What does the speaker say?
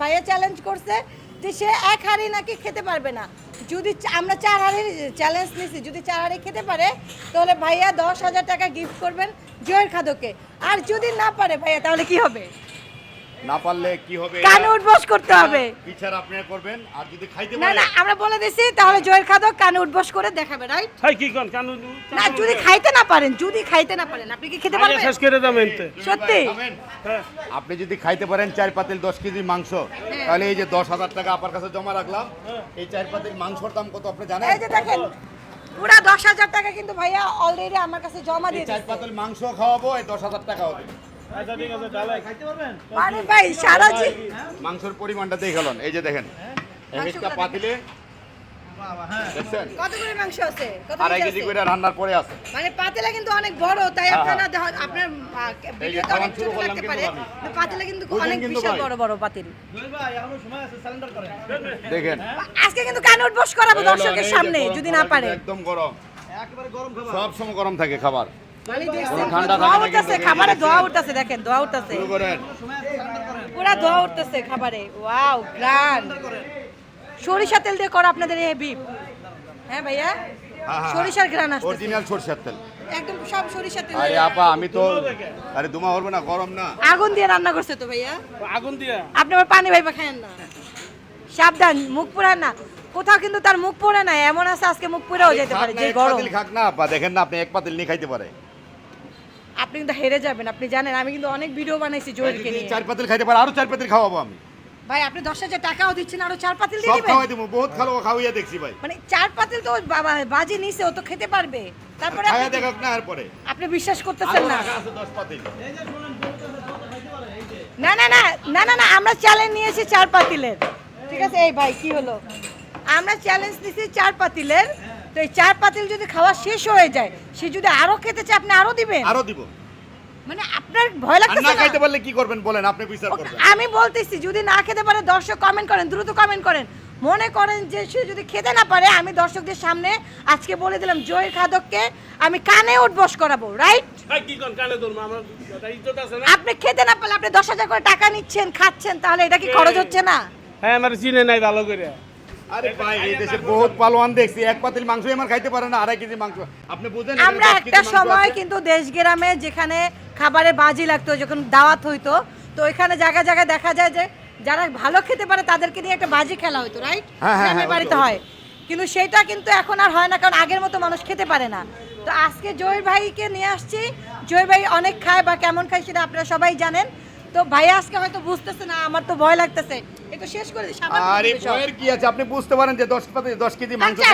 ভাইয়া চ্যালেঞ্জ করছে যে সে এক হাড়ি নাকি খেতে পারবে না। যদি আমরা চার হাড়ির চ্যালেঞ্জ নিছি, যদি চার হাড়ি খেতে পারে, তাহলে ভাইয়া দশ হাজার টাকা গিফট করবেন জয়ের খাদকে। আর যদি না পারে ভাইয়া, তাহলে কি হবে? না পারলে কি হবে? কানে উঠবস করতে হবে। বিচার আপনি করবেন? আর যদি খাইতে না পারে না আমরা বলে দিছি তাহলে জয়ের খাদক কানে উঠবস করে দেখাবে রাইট হাই কি কোন? কানু না যদি খাইতে না পারেন যদি খাইতে না পারেন আপনি কি খেতে পারবেন? শেষ করে দাম এনতে সত্যি? হ্যাঁ। আপনি যদি খাইতে পারেন চার পাতিল দশ কেজি মাংস তাহলে এই যে দশ হাজার টাকা আপনার কাছে জমা রাখলাম এই চার পাতিল মাংসর দাম কত আপনি জানেন? এই যে দেখেন পুরা দশ হাজার টাকা কিন্তু ভাইয়া অলরেডি আমার কাছে জমা দিয়ে চার পাতিল মাংস খাওয়াবো এই দশ হাজার টাকা হবে। আচ্ছা মানে ভাই সারা জি- মাংসের পরিমাণটা দেখে গেলেন এই যে দেখেন একটা পাতিলে কত করে মাংস আছে? আড়াই কেজি কেজি করে রান্নার পরে আছে। মানে পাতিলা কিন্তু অনেক বড় তাই হ্যাঁ, আপনারা আপনার ভিডিওতে অনেক ছোট লাগতে পারে। পাতিলা কিন্তু অনেক বিশাল বড় বড় পাতিল। দেখেন। আজকে কিন্তু কানে উঠবস করাবো এই হলো, দর্শকের সামনে গরম যদি না পারে। একদম গরম। সব সময় গরম থাকে খাবার। থাকে খাবারে ধোয়া উঠতেছে দেখেন ধোয়া উঠতেছে। পুরা ধোয়া উঠতেছে খাবারে। ওয়াও গ্রান। সরিষা তেল দিয়ে করা আপনাদের এই বিপ হ্যাঁ ভাইয়া? সরিষার আসছে অরিজিনাল সরষের তেল। একদম সব সরিষা তেল। আরে আপা আমি তো আরে দুমা করবে না গরম না। আগুন দিয়ে রান্না করছে তো ভাইয়া? আগুন দিয়া? আপনি পানি ভাইবা খায়েন না। সাবধান মুখ না। কোথাও কিন্তু তার মুখ পড়ে না এমন আছে আজকে মুখ পুড়েও যেতে পারে যে এক গরম। পাতিল খাক না আপা দেখেন না আপনি এক পাতিল নিয়ে খাইতে পারে। আপনি কিন্তু হেরে যাবেন আপনি জানেন আমি কিন্তু অনেক ভিডিও বানাইছি যদি নিয়ে। চার পাতিল খাইতে পারে আরও চার পাতিল খাওয়াবো আমি। ভাই আপনি দশ হাজার টাকাও দিচ্ছেন আরও চার পাতিল দিয়ে দিবেন? খাওয়াই দেবো বহুত খালো খাওয়াইয়া দেখছি ভাই। মানে চার পাতিল তো বাবা বাজি নিছে ও তো খেতে পারবে। তারপরে আপনি- দেখাক না এরপরে আপনি বিশ্বাস করতেছেন না। আছে দশ পাতিল। না না না না না না আমরা চ্যালেঞ্জ নিয়েছি চার পাতিলের। ঠিক আছে এই ভাই কি হলো? আমরা চ্যালেঞ্জ নিয়েছি চার পাতিলের। তো এই চার পাতিল যদি খাওয়া শেষ হয়ে যায় সে যদি আরও খেতে চায় আপনি আরও দিবেন? আরও দিব। মানে আপনার ভয় আর না খাইতে পারলে কি করবেন? বলেন আপনি বিচার করবেন। আমি বলতেছি যদি না খেতে পারে দর্শক কমেন্ট করেন দ্রুত কমেন্ট করেন। মনে করেন যে সে যদি খেতে না পারে আমি দর্শকদের সামনে আজকে বলে দিলাম জয়ের খাদককে আমি কানে উঠবস করাবো রাইট হাই কি কোন কানে ধরবো? আমার একটা ইজ্জত আছে না? আপনি খেতে না পারলে আপনি দশ হাজার করে টাকা নিচ্ছেন খাচ্ছেন তাহলে এটা কি খরচ হচ্ছে না? হ্যাঁ আমার চিনে নাই ভালো করে। আরে ভাই এই দেশে বহুত পালোয়ান দেখছি। এক পাতিল মাংস আমার খাইতে পারে না আড়াই কেজি মাংস। আপনি বুঝেন আমরা একটা সময় কিন্তু দেশ গ্রামে যেখানে খাবারে বাজি লাগতো যখন দাওয়াত হইতো তো ওইখানে জায়গায় জায়গায় দেখা যায় যে যারা ভালো খেতে পারে তাদেরকে নিয়ে একটা বাজি খেলা হইতো রাইট হ্যাঁ, হ্যাঁ, হ্যাঁ, বাড়িতে হয়। কিন্তু সেটা কিন্তু এখন আর হয় না কারণ আগের মতো মানুষ খেতে পারে না। তো আজকে জয়ের ভাইকে নিয়ে আসছি। জয়ের ভাই অনেক খায় বা কেমন খায় সেটা আপনারা সবাই জানেন। তো ভাই আজকে হয়তো বুঝতেছে না আমার তো ভয় লাগতেছে একটু শেষ করে দিই আরে সব। বইয়ের কি আছে আপনি বুঝতে পারেন যে দশ পাতে দশ কেজি মাংস আচ্ছা,